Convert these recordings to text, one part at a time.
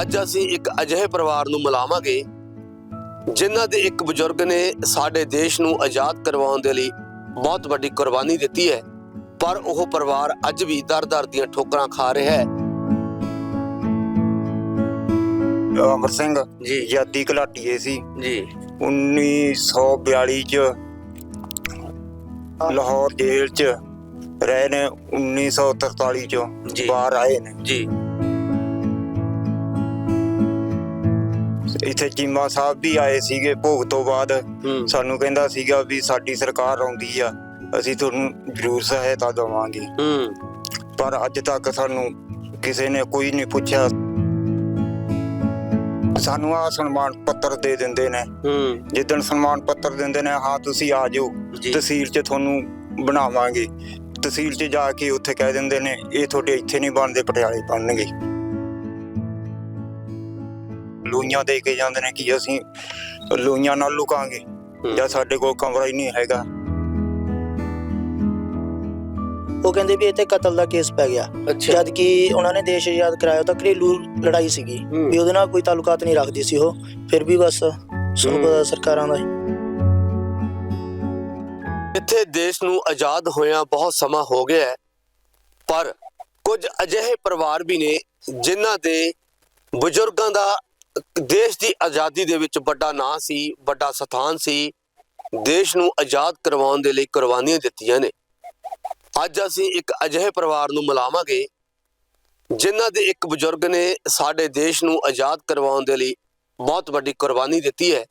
ਅੱਜ ਅਸੀਂ ਇੱਕ ਅਜਿਹੇ ਪਰਿਵਾਰ ਨੂੰ ਮਿਲਾਵਾਂਗੇ ਜਿਨ੍ਹਾਂ ਦੇ ਇੱਕ ਬਜ਼ੁਰਗ ਨੇ ਸਾਡੇ ਦੇਸ਼ ਨੂੰ ਆਜ਼ਾਦ ਕਰਵਾਉਣ ਦੇ ਲਈ ਬਹੁਤ ਵੱਡੀ ਕੁਰਬਾਨੀ ਦਿੱਤੀ ਹੈ ਪਰ ਉਹ ਪਰਿਵਾਰ ਅੱਜ ਵੀ ਦਰ-ਦਰ ਦੀਆਂ ਠੋਕਰਾਂ ਖਾ ਰਿਹਾ ਹੈ। ਅਮਰ ਸਿੰਘ ਜੀ। ਆਜ਼ਾਦੀ ਘਲਾਟੀਏ ਸੀ। ਜੀ। 1942 ਚ ਲਾਹੌਰ ਜੇਲ੍ਹ ਚ ਰਹੇ ਨੇ 1943 ਚ। ਬਾਹਰ ਆਏ ਨੇ। ਜੀ। ਇੱਥੇ ਚੀਮਾ ਸਾਹਿਬ ਵੀ ਆਏ ਸੀਗੇ ਭੋਗ ਤੋਂ ਬਾਅਦ। ਸਾਨੂੰ ਕਹਿੰਦਾ ਸੀਗਾ ਵੀ ਸਾਡੀ ਸਰਕਾਰ ਆਉਂਦੀ ਆ ਅਸੀਂ ਤੁਹਾਨੂੰ ਜ਼ਰੂਰ ਸਹਾਇਤਾ ਦੇਵਾਂਗੇ। ਪਰ ਅੱਜ ਤੱਕ ਸਾਨੂੰ ਕਿਸੇ ਨੇ ਕੋਈ ਨਹੀਂ ਪੁੱਛਿਆ। ਸਾਨੂੰ ਆ ਸਨਮਾਨ ਪੱਤਰ ਦੇ ਦਿੰਦੇ ਨੇ। ਜਿੱਦਣ ਸਨਮਾਨ ਪੱਤਰ ਦਿੰਦੇ ਨੇ ਹਾਂ ਤੁਸੀਂ ਆ ਜਾਓ। ਤਹਿਸੀਲ 'ਚ ਤੁਹਾਨੂੰ ਬਣਾਵਾਂਗੇ। ਤਹਿਸੀਲ 'ਚ ਜਾ ਕੇ ਉੱਥੇ ਕਹਿ ਦਿੰਦੇ ਨੇ ਇਹ ਤੁਹਾਡੇ ਇੱਥੇ ਨਹੀਂ ਬਣਦੇ ਪਟਿਆਲੇ ਬਣਨਗੇ। ਲੋਈਆਂ ਦੇ ਕੇ ਜਾਂਦੇ ਨੇ ਕਿ ਅਸੀਂ ਲੋਈਆਂ ਨਾਲ ਲੁਕਾਂਗੇ। ਜਾਂ ਸਾਡੇ ਕੋਲ ਕਮਰਾ ਹੀ ਨਹੀਂ ਹੈਗਾ। ਉਹ ਕਹਿੰਦੇ ਵੀ ਇੱਥੇ ਕਤਲ ਦਾ ਕੇਸ ਪੈ ਗਿਆ। ਜਦ ਕਿ ਉਹਨਾਂ ਨੇ ਦੇਸ਼ ਆਜ਼ਾਦ ਕਰਾਇਆ ਤਾਂ ਘਰੇਲੂ ਲੜਾਈ ਸੀਗੀ। ਵੀ ਉਹਦੇ ਨਾਲ ਕੋਈ ਤਾਲੁਕਾਤ ਨਹੀਂ ਰੱਖਦੀ ਸੀ ਉਹ। ਫਿਰ ਵੀ ਬਸ ਪਤਾ ਸਰਕਾਰਾਂ ਦਾ ਇੱਥੇ ਦੇਸ਼ ਨੂੰ ਆਜ਼ਾਦ ਹੋਇਆਂ ਬਹੁਤ ਸਮਾਂ ਹੋ ਗਿਆ ਹੈ। ਪਰ ਕੁਝ ਅਜਿਹੇ ਪਰਿਵਾਰ ਵੀ ਨੇ ਜਿਨ੍ਹਾਂ ਦੇ ਬਜ਼ੁਰਗਾਂ ਦਾ ਦੇਸ਼ ਦੀ ਆਜ਼ਾਦੀ ਦੇ ਵਿੱਚ ਵੱਡਾ ਨਾਂ ਸੀ, ਵੱਡਾ ਸਥਾਨ ਸੀ। ਦੇਸ਼ ਨੂੰ ਆਜ਼ਾਦ ਕਰਵਾਉਣ ਦੇ ਲਈ ਕੁਰਬਾਨੀਆਂ ਦਿੱਤੀਆਂ ਨੇ। ਅੱਜ ਅਸੀਂ ਇੱਕ ਅਜਿਹੇ ਪਰਿਵਾਰ ਨੂੰ ਮਿਲਾਵਾਂਗੇ, ਜਿਨ੍ਹਾਂ ਦੇ ਇੱਕ ਬਜ਼ੁਰਗ ਨੇ ਸਾਡੇ ਦੇਸ਼ ਨੂੰ ਆਜ਼ਾਦ ਕਰਵਾਉਣ ਦੇ ਲਈ ਬਹੁਤ ਵੱਡੀ ਕੁਰਬਾਨੀ ਦਿੱਤੀ ਹੈ।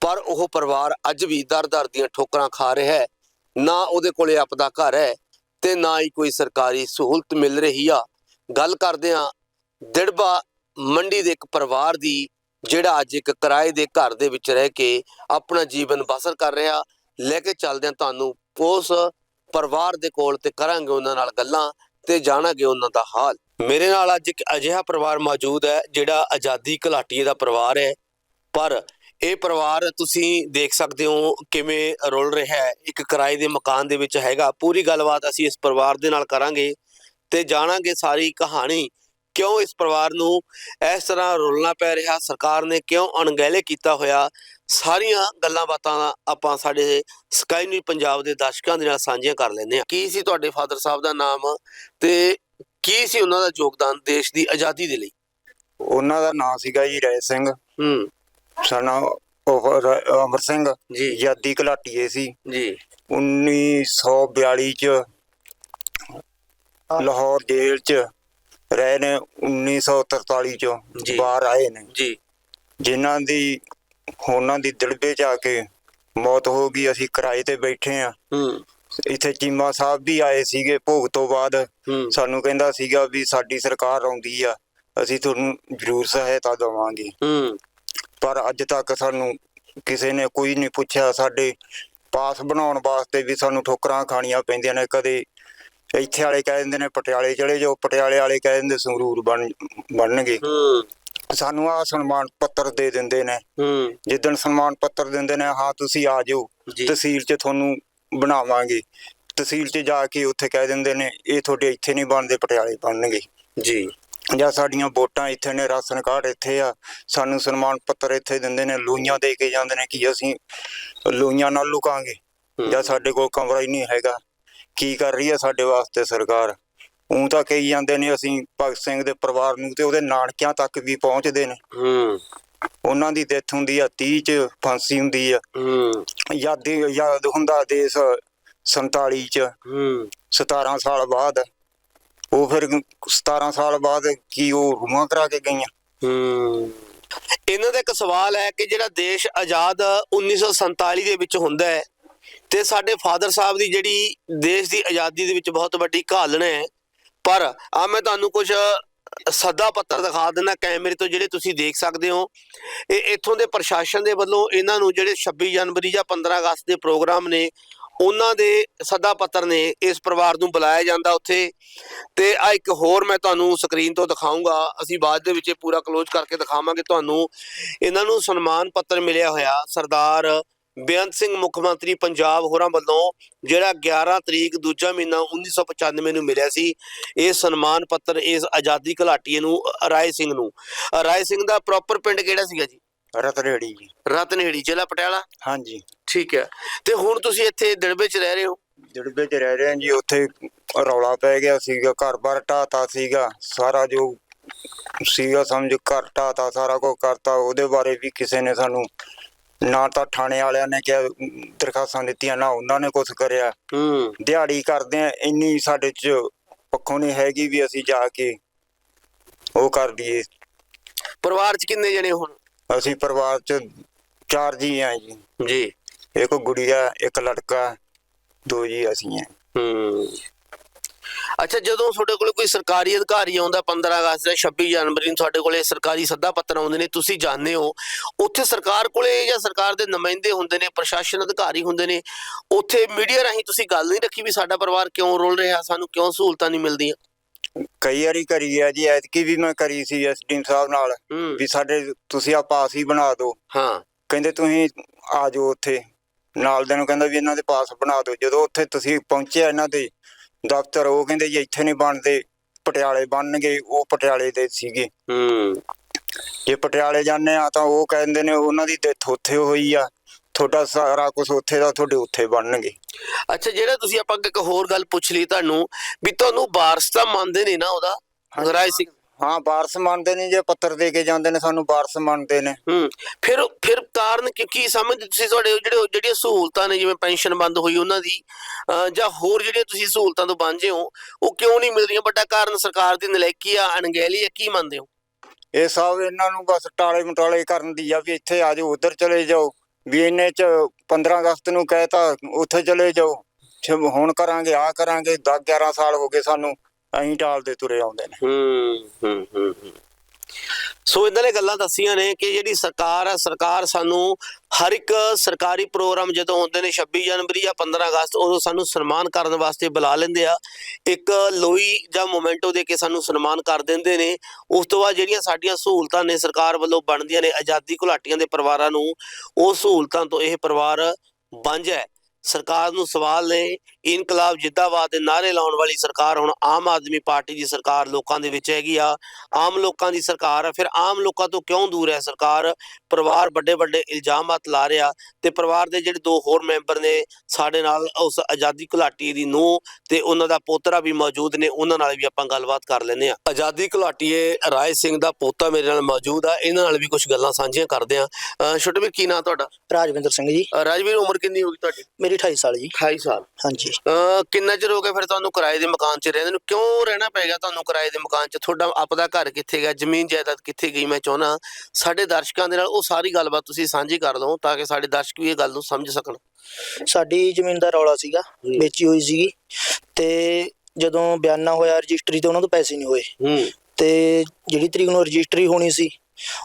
ਪਰ ਉਹ ਪਰਿਵਾਰ ਅੱਜ ਵੀ ਦਰ-ਦਰ ਦੀਆਂ ਠੋਕਰਾਂ ਖਾ ਰਿਹਾ ਹੈ। ਨਾ ਉਹਦੇ ਕੋਲੇ ਆਪਦਾ ਘਰ ਹੈ ਤੇ ਨਾ ਹੀ ਕੋਈ ਸਰਕਾਰੀ ਸਹੂਲਤ ਮਿਲ ਰਹੀ ਆ। ਗੱਲ ਕਰਦੇ ਆ ਦਿੜਬਾ ਮੰਡੀ ਦੇ ਇੱਕ ਪਰਿਵਾਰ ਦੀ ਜਿਹੜਾ ਅੱਜ ਇੱਕ ਕਿਰਾਏ ਦੇ ਘਰ ਦੇ ਵਿੱਚ ਰਹਿ ਕੇ ਆਪਣਾ ਜੀਵਨ ਬਸਰ ਕਰ ਰਿਹਾ, ਲੈ ਕੇ ਚੱਲਦੇ ਆ ਤੁਹਾਨੂੰ ਉਸ ਪਰਿਵਾਰ ਦੇ ਕੋਲ ਤੇ ਕਰਾਂਗੇ ਉਹਨਾਂ ਨਾਲ ਗੱਲਾਂ ਤੇ ਜਾਣਾਂਗੇ ਉਹਨਾਂ ਦਾ ਹਾਲ। ਮੇਰੇ ਨਾਲ ਅੱਜ ਇੱਕ ਅਜਿਹਾ ਪਰਿਵਾਰ ਮੌਜੂਦ ਹੈ, ਜਿਹੜਾ ਆਜ਼ਾਦੀ ਘਲਾਟੀਏ ਦਾ ਪਰਿਵਾਰ ਹੈ। ਪਰ ਇਹ ਪਰਿਵਾਰ ਤੁਸੀਂ ਦੇਖ ਸਕਦੇ ਹੋ ਕਿਵੇਂ ਰੁਲ ਰਿਹਾ ਹੈ। ਇੱਕ ਕਿਰਾਏ ਦੇ ਮਕਾਨ ਦੇ ਵਿੱਚ ਹੈਗਾ। ਪੂਰੀ ਗੱਲਬਾਤ ਅਸੀਂ ਇਸ ਪਰਿਵਾਰ ਦੇ ਨਾਲ ਕਰਾਂਗੇ ਤੇ ਜਾਣਾਂਗੇ ਸਾਰੀ ਕਹਾਣੀ ਕਿਉਂ ਇਸ ਪਰਿਵਾਰ ਨੂੰ ਇਸ ਤਰ੍ਹਾਂ ਰੁਲਣਾ ਪੈ ਰਿਹਾ? ਸਰਕਾਰ ਨੇ ਕਿਉਂ ਅਣਗਹਿਲੇ ਕੀਤਾ ਹੋਇਆ? ਸਾਰੀਆਂ ਗੱਲਾਂ ਬਾਤਾਂ ਆਪਾਂ ਸਾਡੇ ਸਕਾਈ ਨਿਊਜ਼ ਪੰਜਾਬ ਦੇ ਦਰਸ਼ਕਾਂ ਦੇ ਨਾਲ ਸਾਂਝੀਆਂ ਕਰ ਲੈਂਦੇ ਹਾਂ। ਕੀ ਸੀ ਤੁਹਾਡੇ ਫਾਦਰ ਸਾਹਿਬ ਦਾ ਨਾਮ ਤੇ ਕੀ ਸੀ ਉਹਨਾਂ ਦਾ ਯੋਗਦਾਨ ਦੇਸ਼ ਦੀ ਆਜ਼ਾਦੀ ਦੇ ਲਈ? ਉਹਨਾਂ ਦਾ ਨਾਂ ਸੀਗਾ ਜੀ ਰੈ ਸਿੰਘ। ਹੂੰ। ਸਾਨਾ ਉਹ ਅਮਰ ਸਿੰਘ। ਜੀ। ਆਜ਼ਾਦੀ ਘਲਾਟੀਏ ਸੀ। ਜੀ। 1942 ਚ ਲਾਹੌਰ ਜੇਲ੍ਹ ਚ ਰਹੇ ਨੇ 1943 ਚ ਜੀ। ਬਾਹਰ ਆਏ ਨੇ। ਜੀ। ਜਿਨ੍ਹਾਂ ਦੀ ਉਹਨਾਂ ਦੀ ਦਿਲਬੇ ਚ ਆ ਕੇ ਮੌਤ ਹੋ ਗਈ। ਅਸੀਂ ਕਿਰਾਏ ਤੇ ਬੈਠੇ ਆ ਹੂੰ। ਇੱਥੇ ਚੀਮਾ ਸਾਹਿਬ ਵੀ ਆਏ ਸੀਗੇ ਭੋਗ ਤੋਂ ਬਾਅਦ। ਹੂੰ। ਸਾਨੂੰ ਕਹਿੰਦਾ ਸੀਗਾ ਵੀ ਸਾਡੀ ਸਰਕਾਰ ਆਉਂਦੀ ਆ। ਅਸੀਂ ਤੁਹਾਨੂੰ ਜ਼ਰੂਰ ਸਹਾਇਤਾ ਦੇਵਾਂਗੇ। ਹੂੰ। ਪਰ ਅੱਜ ਤੱਕ ਸਾਨੂੰ ਕਿਸੇ ਨੇ ਕੋਈ ਨਹੀਂ ਪੁੱਛਿਆ। ਸਾਡੇ ਪਾਸ ਬਣਾਉਣ ਵਾਸਤੇ ਵੀ ਸਾਨੂੰ ਠੋਕਰਾਂ ਖਾਣੀਆਂ ਪੈਂਦੀਆਂ ਨੇ। ਕਦੇ ਇੱਥੇ ਵਾਲੇ ਕਹਿ ਦਿੰਦੇ ਨੇ ਪਟਿਆਲੇ ਚਲੇ ਜਾਓ ਪਟਿਆਲੇ ਵਾਲੇ ਕਹਿ ਦਿੰਦੇ ਸੰਗਰੂਰ ਬਣ ਬਣਨਗੇ। ਹੂੰ। ਸਾਨੂੰ ਆ ਸਨਮਾਨ ਪੱਤਰ ਦੇ ਦਿੰਦੇ ਨੇ। ਹੂੰ। ਜਿੱਦਣ ਸਨਮਾਨ ਪੱਤਰ ਦਿੰਦੇ ਨੇ ਹਾਂ ਤੁਸੀਂ ਆ ਜਾਓ ਤਹਿਸੀਲ 'ਚ ਤੁਹਾਨੂੰ ਬਣਾਵਾਂਗੇ। ਤਹਿਸੀਲ 'ਚ ਜਾ ਕੇ ਉੱਥੇ ਕਹਿ ਦਿੰਦੇ ਨੇ ਇਹ ਤੁਹਾਡੇ ਇੱਥੇ ਨਹੀਂ ਬਣਦੇ ਪਟਿਆਲੇ ਬਣਨਗੇ। ਜੀ। ਜਾਂ ਸਾਡੀਆਂ ਵੋਟਾਂ ਇੱਥੇ ਨੇ ਰਾਸ਼ਨ ਕਾਰਡ ਇੱਥੇ ਆ ਸਾਨੂੰ ਸਨਮਾਨ ਪੱਤਰ ਇੱਥੇ ਦਿੰਦੇ ਨੇ ਲੋਈਆਂ ਦੇ ਕੇ ਜਾਂਦੇ ਨੇ ਕਿ ਅਸੀਂ ਲੋਈਆਂ ਨਾਲ ਲੁਕਾਂਗੇ। ਜਾਂ ਸਾਡੇ ਕੋਲ ਕਮਰਾ ਹੀ ਨਹੀਂ ਹੈਗਾ। ਕੀ ਕਰ ਰਹੀ ਹੈ ਸਾਡੇ ਵਾਸਤੇ ਸਰਕਾਰ? ਉਹ ਤਾਂ ਕਹੀ ਜਾਂਦੇ ਨੇ ਅਸੀਂ ਭਗਤ ਸਿੰਘ ਦੇ ਪਰਿਵਾਰ ਨੂੰ ਤੇ ਉਹਦੇ ਨਾਨਕਿਆਂ ਤੱਕ ਵੀ ਪਹੁੰਚਦੇ ਨੇ। ਹੂੰ। ਉਹਨਾਂ ਦੀ ਡੈਥ ਹੁੰਦੀ ਆ 30 ਚ ਫਾਂਸੀ ਹੁੰਦੀ ਆ। ਹੂੰ। ਯਾਦੀ ਯਾਦ ਹੁੰਦਾ ਦੇਸ਼ 47 ਚ। ਹੂੰ। 17 ਸਾਲ ਬਾਅਦ। ਉਹ ਫਿਰ 17 ਸਾਲ ਬਾਅਦ ਕੀ ਉਹ ਰੂਹਾਂ ਕਰਾ ਕੇ ਗਈਆਂ? ਹੂੰ। ਇਹਨਾਂ ਦਾ ਇੱਕ ਸਵਾਲ ਹੈ ਕਿ ਜਿਹੜਾ ਦੇਸ਼ ਆਜ਼ਾਦ 1947 ਦੇ ਵਿੱਚ ਹੁੰਦਾ ਹੈ ਤੇ ਸਾਡੇ ਫਾਦਰ ਸਾਹਿਬ ਦੀ ਜਿਹੜੀ ਦੇਸ਼ ਦੀ ਆਜ਼ਾਦੀ ਦੇ ਵਿੱਚ ਬਹੁਤ ਵੱਡੀ ਘਾਲਣਾ ਹੈ। ਪਰ ਆ ਮੈਂ ਤੁਹਾਨੂੰ ਕੁਝ ਸੱਦਾ ਪੱਤਰ ਦਿਖਾ ਦਿੰਦਾ ਕੈਮਰੇ ਤੋਂ, ਜਿਹੜੇ ਤੁਸੀਂ ਦੇਖ ਸਕਦੇ ਹੋ। ਇਹ ਇੱਥੋਂ ਦੇ ਪ੍ਰਸ਼ਾਸਨ ਦੇ ਵੱਲੋਂ ਇਹਨਾਂ ਨੂੰ ਜਿਹੜੇ 26 ਜਨਵਰੀ ਜਾਂ 15 ਅਗਸਤ ਦੇ ਪ੍ਰੋਗਰਾਮ ਨੇ, ਉਹਨਾਂ ਦੇ ਸੱਦਾ ਪੱਤਰ ਨੇ ਇਸ ਪਰਿਵਾਰ ਨੂੰ ਬੁਲਾਇਆ ਜਾਂਦਾ ਉੱਥੇ। ਤੇ ਆ ਇੱਕ ਹੋਰ ਮੈਂ ਤੁਹਾਨੂੰ ਸਕਰੀਨ ਤੋਂ ਦਿਖਾਉਂਗਾ ਅਸੀਂ ਬਾਅਦ ਦੇ ਵਿੱਚ ਇਹ ਪੂਰਾ ਕਲੋਜ਼ ਕਰਕੇ ਦਿਖਾਵਾਂਗੇ। ਤੁਹਾਨੂੰ ਇਹਨਾਂ ਨੂੰ ਸਨਮਾਨ ਪੱਤਰ ਮਿਲਿਆ ਹੋਇਆ ਸਰਦਾਰ ਬੇਅੰਤ ਸਿੰਘ ਮੁੱਖ ਮੰਤਰੀ ਪੰਜਾਬ ਹੋਰਾਂ ਵੱਲੋਂ ਜਿਹੜਾ 11 ਤਰੀਕ ਦੂਜਾ ਮਹੀਨਾ 1995 ਨੂੰ ਮਿਲਿਆ ਸੀ ਇਹ ਸਨਮਾਨ ਪੱਤਰ ਇਸ ਆਜ਼ਾਦੀ ਘੁਲਾਟੀਏ ਨੂੰ ਰਾਏ ਸਿੰਘ ਨੂੰ। ਰਾਏ ਸਿੰਘ ਦਾ ਪ੍ਰੋਪਰ ਪਿੰਡ ਕਿਹੜਾ ਸੀਗਾ ਜੀ? ਰਤਨੇੜੀ ਜੀ। ਰਤਨਹੇੜੀ ਜ਼ਿਲ੍ਹਾ ਪਟਿਆਲਾ? ਹਾਂਜੀ। ਠੀਕ ਹੈ। ਤੇ ਹੁਣ ਤੁਸੀਂ ਇੱਥੇ ਦਿੜਬੇ 'ਚ ਰਹਿ ਰਹੇ ਹੋ? ਜੜਬੇ 'ਚ ਰਹਿ ਰਹੇ ਹਾਂ ਜੀ ਉੱਥੇ ਰੌਲਾ ਪੈ ਗਿਆ ਸੀਗਾ ਘਰ-ਬਾਰ ਢਾਤਾ ਸੀਗਾ ਸਾਰਾ ਜੋ ਸੀਗਾ ਸਮਝ ਘਰ ਢਾਤਾ ਸਾਰਾ ਕੁਝ ਕਰਤਾ ਉਹਦੇ ਬਾਰੇ ਵੀ ਕਿਸੇ ਨੇ ਸਾਨੂੰ ਨਾ ਤਾਂ ਥਾਣੇ ਵਾਲਿਆਂ ਨੇ ਕਿਹਾ ਦਰਖਾਸਤਾਂ ਦਿੱਤੀਆਂ ਨਾ ਉਹਨਾਂ ਨੇ ਕੁਝ ਕਰਿਆ। ਹੂੰ। ਦਿਹਾੜੀ ਕਰਦੇ ਆ ਇੰਨੀ ਸਾਡੇ 'ਚ ਪੱਖੋਂ ਨਹੀਂ ਹੈਗੀ ਵੀ ਅਸੀਂ ਜਾ ਕੇ ਉਹ ਕਰ ਦਈਏ। ਪਰਿਵਾਰ 'ਚ ਕਿੰਨੇ ਜਣੇ ਹੁਣ? ਅਸੀਂ ਪਰਿਵਾਰ 'ਚ ਚਾਰ ਜੀ ਆ ਜੀ। ਜੀ। ਇੱਕ ਗੁੜੀਆ ਇੱਕ ਲੜਕਾ ਦੋ ਜੀ ਅਸੀਂ ਆ। ਹੂੰ। ਅੱਛਾ ਜਦੋਂ ਤੁਹਾਡੇ ਕੋਲ ਕੋਈ ਸਰਕਾਰੀ ਅਧਿਕਾਰੀ ਆਉਂਦਾ 15 ਅਗਸਤ ਜਾਂ 26 ਜਨਵਰੀ ਨੂੰ ਤੁਹਾਡੇ ਕੋਲੇ ਸਰਕਾਰੀ ਸੱਦਾ ਪੱਤਰ ਆਉਂਦੇ ਨੇ ਤੁਸੀਂ ਜਾਣਦੇ ਹੋ ਉੱਥੇ ਸਰਕਾਰ ਕੋਲੇ ਜਾਂ ਸਰਕਾਰ ਦੇ ਨੁਮਾਇੰਦੇ ਹੁੰਦੇ ਨੇ ਪ੍ਰਸ਼ਾਸਨ ਅਧਿਕਾਰੀ ਹੁੰਦੇ ਨੇ ਉੱਥੇ ਮੀਡੀਆ ਰਾਹੀਂ ਤੁਸੀਂ ਗੱਲ ਨਹੀਂ ਰੱਖੀ ਵੀ ਸਾਡਾ ਪਰਿਵਾਰ ਕਿਉਂ ਰੋਲ ਰਿਹਾ ਸਾਨੂੰ ਕਿਉਂ ਸਹੂਲਤਾਂ ਨਹੀਂ ਮਿਲਦੀਆਂ? ਕਈ ਵਾਰੀ ਕਰੀ ਆ ਜੀ ਐਤਕੀ ਵੀ ਮੈਂ ਕਰੀ ਸੀ ਐਸਡੀਐਮ ਸਾਹਿਬ ਨਾਲ ਵੀ ਸਾਡੇ ਤੁਸੀਂ ਆ ਪਾਸ ਹੀ ਬਣਾ ਦਿਓ। ਹਾਂ। ਕਹਿੰਦੇ ਤੁਸੀਂ ਆ ਜਾਓ ਉੱਥੇ ਨਾਲ ਦੇ ਨੂੰ ਕਹਿੰਦਾ ਵੀ ਇਹਨਾਂ ਦੇ ਪਾਸ ਬਣਾ ਦਿਓ ਜਦੋਂ ਉੱਥੇ ਤੁਸੀਂ ਪਹੁੰਚਿਆ ਇਹਨਾਂ ਦੇ ਦਫ਼ਤਰ ਉਹ ਕਹਿੰਦੇ ਜੀ ਇੱਥੇ ਨਹੀਂ ਬਣਦੇ ਪਟਿਆਲੇ ਬਣਨਗੇ ਉਹ ਪਟਿਆਲੇ ਦੇ ਸੀਗੇ। ਹੂੰ। ਜੇ ਪਟਿਆਲੇ ਜਾਂਦੇ ਆ ਤਾਂ ਉਹ ਕਹਿੰਦੇ ਨੇ ਉਹਨਾਂ ਦੀ ਡੈਥ ਉੱਥੇ ਹੋਈ ਆ ਤੁਹਾਡਾ ਸਾਰਾ ਕੁਝ ਉੱਥੇ ਦਾ ਤੁਹਾਡੇ ਉੱਥੇ ਬਣਨਗੇ। ਅੱਛਾ ਜਿਹੜਾ ਤੁਸੀਂ ਆਪਾਂ ਇੱਕ ਹੋਰ ਗੱਲ ਪੁੱਛ ਲਈ ਤੁਹਾਨੂੰ ਵੀ ਤੁਹਾਨੂੰ ਵਾਰਸ ਤਾਂ ਮੰਨਦੇ ਨੇ ਨਾ ਉਹਦਾ। ਰਾਏ ਸਿੰਘ ਹਾਂ ਵਾਰਸ ਮੰਨਦੇ ਨੇ ਜੇ ਪੱਤਰ ਦੇ ਕੇ ਜਾਂਦੇ ਨੇ ਸਾਨੂੰ ਵਾਰਸ ਮੰਨਦੇ ਨੇ। ਹੂੰ ਫਿਰ ਫਿਰ ਕਾਰਨ ਕੀ ਕੀ ਸਮਝਦੇ ਤੁਸੀਂ ਤੁਹਾਡੇ ਜਿਹੜੇ ਜਿਹੜੀਆਂ ਸਹੂਲਤਾਂ ਨੇ ਜਿਵੇਂ ਪੈਨਸ਼ਨ ਬੰਦ ਹੋਈ ਉਹਨਾਂ ਦੀ ਜਾਂ ਹੋਰ ਜਿਹੜੀਆਂ ਤੁਸੀਂ ਸਹੂਲਤਾਂ ਤੋਂ ਵਾਂਝੇ ਹੋ ਉਹ ਕਿਉਂ ਨਹੀਂ ਮਿਲ ਰਹੀਆਂ ਵੱਡਾ ਕਾਰਨ ਸਰਕਾਰ ਦੀ ਨਲਾਇਕੀ ਆ ਅਣਗਹਿਲੀ ਆ ਕੀ ਮੰਨਦੇ ਹੋ? ਇਹ ਸਭ ਇਹਨਾਂ ਨੂੰ ਬਸ ਟਾਲੇ ਮਟਾਲੇ ਕਰਨ ਦੀ ਆ ਵੀ ਇੱਥੇ ਆ ਜਾਓ ਉਧਰ ਚਲੇ ਜਾਓ। ਵੀ ਇੰਨੇ ਚ 15 ਅਗਸਤ ਨੂੰ ਕਹਿਤਾ ਉੱਥੇ ਚਲੇ ਜਾਓ। ਹੁਣ ਕਰਾਂਗੇ ਆ ਕਰਾਂਗੇ 10 11 ਸਾਲ ਹੋ ਗਏ ਸਾਨੂੰ। ਐਂ ਟਾਲਦੇ ਤੁਰੇ ਆਉਂਦੇ ਨੇ। ਹੂੰ ਹੂੰ ਹੂੰ ਸੋ ਇਦਾਂ ਦੀਆਂ ਗੱਲਾਂ ਦੱਸੀਆਂ ਨੇ ਕਿ ਜਿਹੜੀ ਸਰਕਾਰ ਆ, ਸਰਕਾਰ ਸਾਨੂੰ ਹਰ ਇੱਕ ਸਰਕਾਰੀ ਪ੍ਰੋਗਰਾਮ ਜਦੋਂ ਹੁੰਦੇ ਨੇ 26 ਜਨਵਰੀ ਜਾਂ 15 ਅਗਸਤ ਉਦੋਂ ਸਾਨੂੰ ਸਨਮਾਨ ਕਰਨ ਵਾਸਤੇ ਬੁਲਾ ਲੈਂਦੇ ਆ। ਇੱਕ ਲੋਈ ਜਾਂ ਮੋਮੈਂਟੋ ਦੇ ਕੇ ਸਾਨੂੰ ਸਨਮਾਨ ਕਰ ਦਿੰਦੇ ਨੇ। ਉਸ ਤੋਂ ਬਾਅਦ ਜਿਹੜੀਆਂ ਸਾਡੀਆਂ ਸਹੂਲਤਾਂ ਨੇ ਸਰਕਾਰ ਵੱਲੋਂ ਬਣਦੀਆਂ ਨੇ, ਆਜ਼ਾਦੀ ਘੁਲਾਟੀਆਂ ਦੇ ਪਰਿਵਾਰਾਂ ਨੂੰ, ਉਹ ਸਹੂਲਤਾਂ ਤੋਂ ਇਹ ਪਰਿਵਾਰ ਵਾਂਝਾ ਹੈ। ਸਰਕਾਰ ਨੂੰ ਸਵਾਲ ਨੇ ਇਨਕਲਾਬ ਜਿੱਦਾਬਾਦ ਦੇ ਨਾਰੇ ਲਾਉਣ ਵਾਲੀ ਸਰਕਾਰ ਹੁਣ ਆਮ ਆਦਮੀ ਪਾਰਟੀ ਦੀ ਸਰਕਾਰ ਲੋਕਾਂ ਦੇ ਵਿੱਚ ਹੈਗੀ ਆ। ਆਮ ਲੋਕਾਂ ਦੀ ਸਰਕਾਰ ਹੈ ਫਿਰ ਆਮ ਲੋਕਾਂ ਤੋਂ ਕਿਉਂ ਦੂਰ ਹੈ ਸਰਕਾਰ? ਪਰਿਵਾਰ ਵੱਡੇ ਵੱਡੇ ਇਲਜ਼ਾਮਾਤ ਲਾ ਰਿਹਾ ਤੇ ਪਰਿਵਾਰ ਦੇ ਜਿਹੜੇ ਦੋ ਹੋਰ ਮੈਂਬਰ ਨੇ ਸਾਡੇ ਨਾਲ ਉਸ ਆਜ਼ਾਦੀ ਘੁਲਾਟੀ ਦੀ ਨੂੰਹ ਤੇ ਉਹਨਾਂ ਦਾ ਪੋਤਰਾ ਵੀ ਮੌਜੂਦ ਨੇ ਉਹਨਾਂ ਨਾਲ ਵੀ ਆਪਾਂ ਗੱਲਬਾਤ ਕਰ ਲੈਂਦੇ ਆ ਆਜ਼ਾਦੀ ਘੁਲਾਟੀਏ ਰਾਏ ਸਿੰਘ ਦਾ ਪੋਤਾ ਮੇਰੇ ਨਾਲ ਮੌਜੂਦ ਆ। ਇਹਨਾਂ ਨਾਲ ਵੀ ਕੁਝ ਗੱਲਾਂ ਸਾਂਝੀਆਂ ਕਰਦੇ ਆ ਛੋਟੇ ਵੀਰ ਕੀ ਨਾਂ ਤੁਹਾਡਾ? ਰਾਜਵਿੰਦਰ ਸਿੰਘ ਜੀ। ਰਾਜਵੀਰ ਉਮਰ ਕਿੰਨੀ ਹੋ ਗਈ ਤੁਹਾਡੀ? ਮੇਰੀ 28 ਸਾਲ ਜੀ। 28 ਸਾਲ। ਹਾਂਜੀ। ਅਹ ਕਿੰਨਾ ਚਿਰ ਹੋ ਗਿਆ ਫਿਰ ਤੁਹਾਨੂੰ ਕਿਰਾਏ ਦੇ ਮਕਾਨ 'ਚ ਰਹਿੰਦੇ ਨੂੰ? ਕਿਉਂ ਰਹਿਣਾ ਪੈ ਗਿਆ ਤੁਹਾਨੂੰ ਕਿਰਾਏ ਦੇ ਮਕਾਨ 'ਚ? ਤੁਹਾਡਾ ਆਪਦਾ ਘਰ ਕਿੱਥੇ ਗਿਆ? ਜ਼ਮੀਨ ਜਾਇਦਾਦ ਕਿੱਥੇ ਗਈ? ਮੈਂ ਚਾਹੁੰਦਾ ਸਾਡੇ ਦਰਸ਼ਕਾਂ ਦੇ ਨਾਲ ਉਹ ਸਾਰੀ ਗੱਲਬਾਤ ਤੁਸੀਂ ਸਾਂਝੀ ਕਰ ਲਓ ਤਾਂ ਕਿ ਸਾਡੇ ਦਰਸ਼ਕ ਵੀ ਇਹ ਗੱਲ ਨੂੰ ਸਮਝ ਸਕਣ। ਸਾਡੀ ਜ਼ਮੀਨ ਦਾ ਰੌਲਾ ਸੀਗਾ। ਵੇਚੀ ਹੋਈ ਸੀਗੀ ਤੇ ਜਦੋਂ ਬਿਆਨਾ ਹੋਇਆ ਰਜਿਸਟਰੀ ਤੇ ਉਹਨਾਂ ਤੋਂ ਪੈਸੇ ਨਹੀਂ ਹੋਏ। ਹੂੰ। ਤੇ ਜਿਹੜੀ ਤਰੀਕ ਨੂੰ ਰਜਿਸਟਰੀ ਹੋਣੀ ਸੀ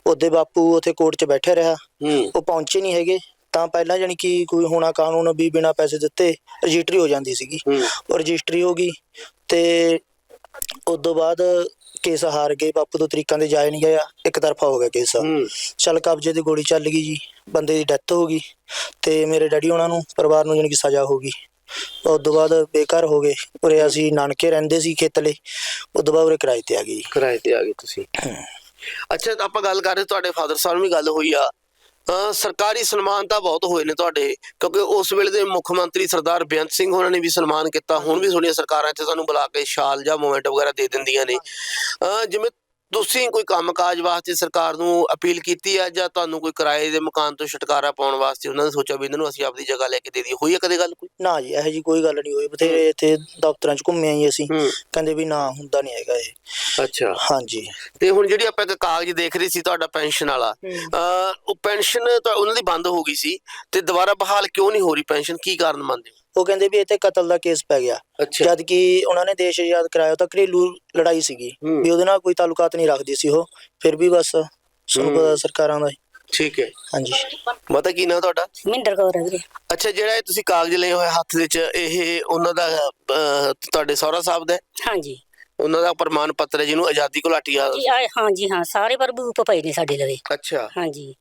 ਉਹਦੇ ਬਾਪੂ ਉੱਥੇ ਕੋਰਟ 'ਚ ਬੈਠੇ ਰਿਹਾ। ਹੂੰ। ਉਹ ਪਹੁੰਚੇ ਨਹੀਂ ਹੈਗੇ। ਤਾਂ ਪਹਿਲਾਂ ਜਾਨੀ ਕਿ ਕੋਈ ਹੋਣਾ ਕਾਨੂੰਨ ਵੀ ਬਿਨਾ ਪੈਸੇ ਦਿੱਤੇ ਰਜਿਸਟਰੀ ਹੋ ਜਾਂਦੀ ਸੀਗੀ। ਉਹ ਰਜਿਸਟਰੀ ਹੋ ਗਈ ਤੇ ਉਸ ਤੋਂ ਬਾਅਦ ਕੇਸ ਹਾਰ ਗਏ ਬਾਪੂ ਤੋਂ ਤਰੀਕਾਂ ਦੇ ਜਾਏ ਨਹੀਂ ਗਿਆ ਇੱਕ ਤਰਫਾ ਹੋ ਗਿਆ ਕੇਸ। ਚੱਲ ਕਬਜ਼ੇ ਦੀ ਗੋਲੀ ਚੱਲ ਗਈ ਜੀ ਬੰਦੇ ਦੀ ਡੈਥ ਹੋ ਗਈ ਤੇ ਮੇਰੇ ਡੈਡੀ ਉਹਨਾਂ ਨੂੰ ਪਰਿਵਾਰ ਨੂੰ ਜਾਣੀ ਕਿ ਸਜ਼ਾ ਹੋ ਗਈ। ਉਸ ਤੋਂ ਬਾਅਦ ਬੇਘਰ ਹੋ ਗਏ ਉਰੇ ਅਸੀਂ ਨਾਨਕੇ ਰਹਿੰਦੇ ਸੀ ਖੇਤਲੇ ਉਸ ਤੋਂ ਬਾਅਦ ਉਰੇ ਕਿਰਾਏ ਤੇ ਆ ਗਏ ਜੀ। ਕਿਰਾਏ ਤੇ ਆ ਗਏ ਤੁਸੀਂ। ਅੱਛਾ ਤਾਂ ਆਪਾਂ ਗੱਲ ਕਰ ਰਹੇ ਤੁਹਾਡੇ ਫਾਦਰ ਸਾਹਿਬ ਨਾਲ ਵੀ ਗੱਲ ਹੋਈ ਆ। ਸਰਕਾਰੀ ਸਨਮਾਨ ਤਾਂ ਬਹੁਤ ਹੋਏ ਨੇ ਤੁਹਾਡੇ, ਕਿਉਂਕਿ ਉਸ ਵੇਲੇ ਦੇ ਮੁੱਖ ਮੰਤਰੀ ਸਰਦਾਰ ਬੇਅੰਤ ਸਿੰਘ ਹੋਣਾ ਨੇ ਵੀ ਸਨਮਾਨ ਕੀਤਾ, ਹੁਣ ਵੀ ਤੁਹਾਡੀਆਂ ਸਰਕਾਰਾਂ 'ਚ ਤੁਹਾਨੂੰ ਬੁਲਾ ਕੇ ਸ਼ਾਲ ਜਾਂ ਮੂਮੈਂਟ ਵਗੈਰਾ ਦੇ ਦਿੰਦੀਆਂ ਨੇ। ਅਹ ਜਿਵੇਂ ਤੁਸੀਂ ਕੋਈ ਕੰਮਕਾਜ ਵਾਸਤੇ ਸਰਕਾਰ ਨੂੰ ਅਪੀਲ ਕੀਤੀ ਆ ਜਾਂ ਤੁਹਾਨੂੰ ਕੋਈ ਕਿਰਾਏ ਦੇ ਮਕਾਨ ਤੋਂ ਛੁਟਕਾਰਾ ਪਾਉਣ ਵਾਸਤੇ ਉਹਨਾਂ ਨੇ ਸੋਚਿਆ ਵੀ ਇਹਨਾਂ ਨੂੰ ਅਸੀਂ ਆਪਦੀ ਜਗ੍ਹਾ ਲੈ ਕੇ ਦੇ ਦਈਏ? ਹੋਈ ਆ ਕਦੇ ਗੱਲ ਕੋਈ? ਨਾ ਜੀ ਇਹੋ ਜੀ ਕੋਈ ਗੱਲ ਨਹੀਂ ਹੋਈ। ਬਥੇਰੇ ਇੱਥੇ ਦਫ਼ਤਰਾਂ 'ਚ ਘੁੰਮੇ ਆਈ ਅਸੀਂ। ਹੂੰ। ਕਹਿੰਦੇ ਵੀ ਨਾ ਹੁੰਦਾ ਨਹੀਂ ਹੈਗਾ ਇਹ। ਅੱਛਾ। ਹਾਂਜੀ। ਤੇ ਹੁਣ ਜਿਹੜੀ ਆਪਾਂ ਇੱਕ ਕਾਗਜ਼ ਦੇਖ ਰਹੇ ਸੀ ਤੁਹਾਡਾ ਪੈਨਸ਼ਨ ਵਾਲਾ ਉਹ ਪੈਨਸ਼ਨ ਤਾਂ ਉਹਨਾਂ ਦੀ ਬੰਦ ਹੋ ਗਈ ਸੀ ਤੇ ਦੁਬਾਰਾ ਬਹਾਲ ਕਿਉਂ ਨਹੀਂ ਹੋ ਰਹੀ? ਪੈਨਸ਼ਨ ਕੀ ਕਾਰਨ ਮੰਨਦੇ ਹੋ? ਉਹ ਕਹਿੰਦੇ ਵੀ ਇੱਥੇ ਕਤਲ ਦਾ ਕੇਸ ਪੈ ਗਿਆ ਅੱਛਾ ਜਦ ਕਿ ਉਹਨਾਂ ਨੇ ਦੇਸ਼ ਆਜ਼ਾਦ ਕਰਾਇਆ ਤਾਂ ਘਰੇਲੂ ਲੜਾਈ ਸੀਗੀ ਹੂੰ। ਵੀ ਉਹਦੇ ਨਾਲ ਕੋਈ ਤਾਲੁਕਾਤ ਨਹੀਂ ਰੱਖਦੀ ਸੀ ਉਹ ਫਿਰ ਵੀ ਬਸ ਹੂੰ। ਸਰਕਾਰਾਂ ਦਾ ਠੀਕ ਹੈ ਹਾਂਜੀ ਮਤਾ ਕੀ ਨਾ ਤੁਹਾਡਾ ਮਹਿੰਦਰ ਕੌਰ ਹੈ ਵੀਰੇ ਅੱਛਾ ਜਿਹੜਾ ਇਹ ਤੁਸੀਂ ਕਾਗਜ਼ ਲਏ ਹੋਏ ਹੱਥ ਵਿੱਚ ਇਹ ਉਹਨਾਂ ਦਾ ਅਹ, ਤੁਹਾਡੇ ਸਹੁਰਾ ਸਾਹਿਬ ਦਾ ਹੈ? ਹਾਂਜੀ ਉਹਨਾਂ ਦਾ ਪ੍ਰਮਾਣ ਪੱਤਰ ਹੈ ਜਿਹਨੂੰ ਆਜ਼ਾਦੀ ਘੁਲਾਟੀ ਆ ਜੀ ਆਏ ਹਾਂਜੀ ਹਾਂ ਸਾਰੇ ਪ੍ਰਭੂ ਪਏ ਨੇ ਸਾਡੇ ਲਵੇ ਅੱਛਾ ਹਾਂਜੀ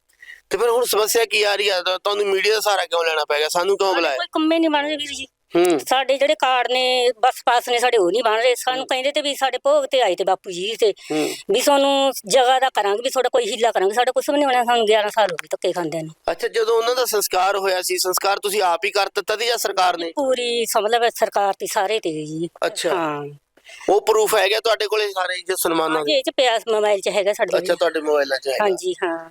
ਤੇ ਫਿਰ ਹੁਣ ਸਮੱਸਿਆ ਕੀ ਆ ਰਹੀ ਆ? ਤਾਂ ਤੁਹਾਨੂੰ ਮੀਡੀਆ ਦਾ ਸਹਾਰਾ ਕਿਉਂ ਲੈਣਾ ਪੈ ਗਿਆ? ਸਾਨੂੰ ਕਿਉਂ ਬੁਲਾਇਆ? ਕੋਈ ਕੰਮੇ ਨਹੀਂ ਬਣ ਰਹੇ ਵੀਰ ਜੀ। ਹੂੰ। ਸਾਡੇ ਜਿਹੜੇ ਕਾਰਡ ਨੇ ਬਸ ਪਾਸ ਨੇ ਸਾਡੇ ਉਹ ਨਹੀਂ ਬਣ ਰਹੇ। ਸਾਨੂੰ ਕਹਿੰਦੇ ਤੇ ਵੀ ਸਾਡੇ ਭੋਗ ਤੇ ਆਏ ਤੇ ਬਾਪੂ ਜੀ ਤੇ ਹੂੰ। ਵੀ ਤੁਹਾਨੂੰ ਜਗ੍ਹਾ ਦਾ ਕਰਾਂਗੇ ਵੀ ਤੁਹਾਡਾ ਕੋਈ ਹੀਲਾ ਕਰਾਂਗੇ। ਸਾਡੇ ਵੀ ਨਹੀਂ ਹੋਣਾ ਸਾਨੂੰ 11 ਸਾਲ ਹੋ ਗਏ ਧੱਕੇ ਖਾਂਦੇ ਨੂੰ। ਅੱਛਾ ਜਦੋਂ ਉਹਨਾਂ ਦਾ ਸੰਸਕਾਰ ਹੋਇਆ ਸੀ ਸੰਸਕਾਰ ਤੁਸੀਂ ਆਪ ਹੀ ਕਰ ਦਿੱਤਾ ਸੀ ਜਾਂ ਸਰਕਾਰ ਨੇ? ਪੂਰੀ ਸਮਝ ਲੈ ਸਰਕਾਰ ਤੇ ਸਾਰੇ ਤੇ ਜੀ। ਅੱਛਾ। ਹਾਂ। ਉਹ ਪ੍ਰੂਫ ਹੈਗਾ ਤੁਹਾਡੇ ਕੋਲੇ ਸਾਰੇ ਜੋ ਸਨਮਾਨਾਂ ਦੇ? ਇਹ ਚ ਪਿਆ ਮੋਬਾਈਲ ਚ ਹੈਗਾ ਸਾਡੇ ਅੱਛਾ ਤੁਹਾਡੇ ਮੋਬਾਈਲਾਂ 'ਚ ਹੈਗਾ। ਹਾਂਜੀ ਹਾਂ।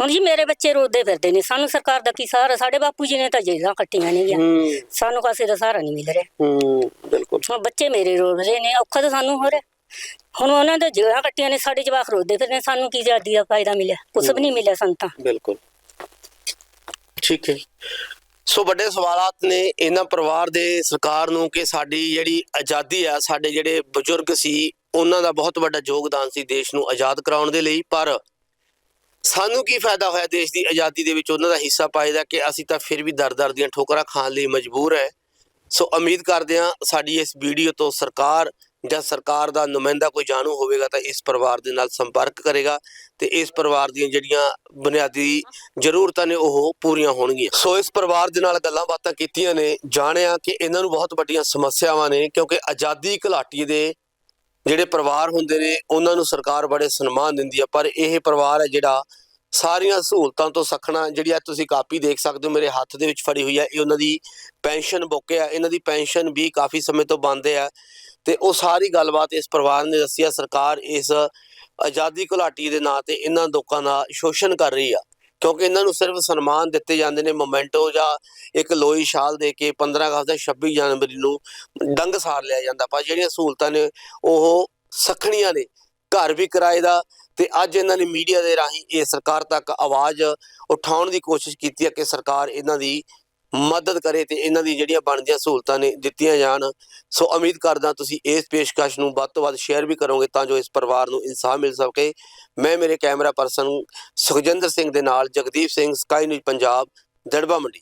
ਹੁਣ ਜੀ ਮੇਰੇ ਬੱਚੇ ਰੋਦੇ ਫਿਰਦੇ ਨੇ ਸਾਨੂੰ ਸਰਕਾਰ ਦਾ ਕੀ ਸਹਾਰਾ ਸਾਡੇ ਬਾਪੂ ਜੀ ਨੇ ਤਾਂ ਜੇਲਾਂ ਕੱਟੀਆਂ ਨੇ ਗਿਆ ਸਾਨੂੰ ਕਾਸੇ ਦਾ ਸਹਾਰਾ ਨਹੀਂ ਮਿਲ ਰਿਹਾ। ਹੂੰ ਬਿਲਕੁਲ। ਹੁਣ ਬੱਚੇ ਮੇਰੇ ਰੋ ਰਹੇ ਨੇ ਔਖਾ ਤਾਂ ਸਾਨੂੰ ਹੋ। ਰਿਹਾ ਹੁਣ ਉਹਨਾਂ ਦੇ ਜੇਲਾਂ ਕੱਟੀਆਂ ਨੇ ਸਾਡੇ ਜਵਾਕ ਰੋਦੇ ਫਿਰਦੇ ਨੇ ਸਾਨੂੰ ਕੀ ਆਜ਼ਾਦੀ ਦਾ ਫਾਇਦਾ ਮਿਲਿਆ? ਕੁਛ ਵੀ ਨਹੀਂ ਮਿਲਿਆ ਸਾਨੂੰ ਤਾਂ। ਬਿਲਕੁਲ। ਠੀਕ ਹੈ। ਸੋ ਵੱਡੇ ਸਵਾਲਾਤ ਨੇ ਇਹਨਾਂ ਪਰਿਵਾਰ ਦੇ ਸਰਕਾਰ ਨੂੰ ਕਿ ਸਾਡੀ ਜਿਹੜੀ ਆਜ਼ਾਦੀ ਆ ਸਾਡੇ ਜਿਹੜੇ ਬਜ਼ੁਰਗ ਸੀ ਉਹਨਾਂ ਦਾ ਬਹੁਤ ਵੱਡਾ ਯੋਗਦਾਨ ਸੀ ਦੇਸ਼ ਨੂੰ ਆਜ਼ਾਦ ਕਰਾਉਣ ਦੇ ਲਈ ਪਰ ਸਾਨੂੰ ਕੀ ਫਾਇਦਾ ਹੋਇਆ ਦੇਸ਼ ਦੀ ਆਜ਼ਾਦੀ ਦੇ ਵਿੱਚ ਉਹਨਾਂ ਦਾ ਹਿੱਸਾ ਪਾਏ ਦਾ ਕਿ ਅਸੀਂ ਤਾਂ ਫਿਰ ਵੀ ਦਰ-ਦਰ ਦੀਆਂ ਠੋਕਰਾਂ ਖਾਣ ਲਈ ਮਜਬੂਰ ਹੈ। ਸੋ ਉਮੀਦ ਕਰਦੇ ਹਾਂ ਸਾਡੀ ਇਸ ਵੀਡੀਓ ਤੋਂ ਸਰਕਾਰ ਜਾਂ ਸਰਕਾਰ ਦਾ ਨੁਮਾਇੰਦਾ ਕੋਈ ਜਾਣੂ ਹੋਵੇਗਾ ਤਾਂ ਇਸ ਪਰਿਵਾਰ ਦੇ ਨਾਲ ਸੰਪਰਕ ਕਰੇਗਾ ਤੇ ਇਸ ਪਰਿਵਾਰ ਦੀਆਂ ਜਿਹੜੀਆਂ ਬੁਨਿਆਦੀ ਜ਼ਰੂਰਤਾਂ ਨੇ ਉਹ ਪੂਰੀਆਂ ਹੋਣਗੀਆਂ। ਸੋ ਇਸ ਪਰਿਵਾਰ ਦੇ ਨਾਲ ਗੱਲਾਂ ਬਾਤਾਂ ਕੀਤੀਆਂ ਨੇ, ਜਾਣਿਆ ਕਿ ਇਹਨਾਂ ਨੂੰ ਬਹੁਤ ਵੱਡੀਆਂ ਸਮੱਸਿਆਵਾਂ ਨੇ ਕਿਉਂਕਿ ਆਜ਼ਾਦੀ ਘੁਲਾਟੀ ਦੇ ਜਿਹੜੇ ਪਰਿਵਾਰ ਹੁੰਦੇ ਨੇ, ਉਹਨਾਂ ਨੂੰ ਸਰਕਾਰ ਬੜੇ ਸਨਮਾਨ ਦਿੰਦੀ ਆ, ਪਰ ਇਹ ਪਰਿਵਾਰ ਹੈ ਜਿਹੜਾ ਸਾਰੀਆਂ ਸਹੂਲਤਾਂ ਤੋਂ ਸਖਣਾ, ਜਿਹੜੀ ਆ ਤੁਸੀਂ ਕਾਪੀ ਦੇਖ ਸਕਦੇ ਹੋ, ਮੇਰੇ ਹੱਥ ਦੇ ਵਿੱਚ ਫੜੀ ਹੋਈ ਹੈ ਇਹ ਉਹਨਾਂ ਦੀ ਪੈਨਸ਼ਨ ਬੁੱਕ ਹੈ ਇਹਨਾਂ ਦੀ ਪੈਨਸ਼ਨ ਵੀ ਕਾਫੀ ਸਮੇਂ ਤੋਂ ਬੰਦ ਆ, ਤੇ ਉਹ ਸਾਰੀ ਗੱਲਬਾਤ ਇਸ ਪਰਿਵਾਰ ਨੇ ਦੱਸੀ ਆ, ਸਰਕਾਰ ਇਸ ਆਜ਼ਾਦੀ ਘੁਲਾਟੀ ਦੇ ਨਾਂ ਤੇ ਇਹਨਾਂ ਲੋਕਾਂ ਦਾ ਸ਼ੋਸ਼ਣ ਕਰ ਰਹੀ ਆ। ਕਿਉਂਕਿ ਇਹਨਾਂ ਨੂੰ ਸਿਰਫ ਸਨਮਾਨ ਦਿੱਤੇ ਜਾਂਦੇ ਨੇ ਮੋਮੈਂਟੋ ਜਾਂ ਇੱਕ ਲੋਈ ਸ਼ਾਲ ਦੇ ਕੇ 15 ਅਗਸਤ ਜਾਂ 26 ਜਨਵਰੀ ਨੂੰ ਡੰਗ ਸਾਰ ਲਿਆ ਜਾਂਦਾ। ਪਰ ਜਿਹੜੀਆਂ ਸਹੂਲਤਾਂ ਨੇ ਉਹ ਸਖਣੀਆਂ ਨੇ, ਘਰ ਵੀ ਕਿਰਾਏ ਦਾ ਤੇ ਅੱਜ ਇਹਨਾਂ ਨੇ ਮੀਡੀਆ ਦੇ ਰਾਹੀਂ ਇਹ ਸਰਕਾਰ ਤੱਕ ਆਵਾਜ਼ ਉਠਾਉਣ ਦੀ ਕੋਸ਼ਿਸ਼ ਕੀਤੀ ਹੈ ਕਿ ਸਰਕਾਰ ਇਹਨਾਂ ਦੀ ਮਦਦ ਕਰੇ ਤੇ ਇਹਨਾਂ ਦੀ ਜਿਹੜੀਆਂ ਬਣਦੀਆਂ ਸਹੂਲਤਾਂ ਨੇ ਦਿੱਤੀਆਂ ਜਾਣ। ਸੋ ਉਮੀਦ ਕਰਦਾ ਤੁਸੀਂ ਇਸ ਪੇਸ਼ਕਸ਼ ਨੂੰ ਵੱਧ ਤੋਂ ਵੱਧ ਸ਼ੇਅਰ ਵੀ ਕਰੋਗੇ ਤਾਂ ਜੋ ਇਸ ਪਰਿਵਾਰ ਨੂੰ ਇਨਸਾਫ ਮਿਲ ਸਕੇ। ਮੈਂ ਮੇਰੇ ਕੈਮਰਾ ਪਰਸਨ ਸੁਖਜਿੰਦਰ ਸਿੰਘ ਦੇ ਨਾਲ ਜਗਦੀਪ ਸਿੰਘ, ਸਕਾਈ ਨਿਊਜ਼, ਪੰਜਾਬ, ਦੜਬਾ ਮੰਡੀ।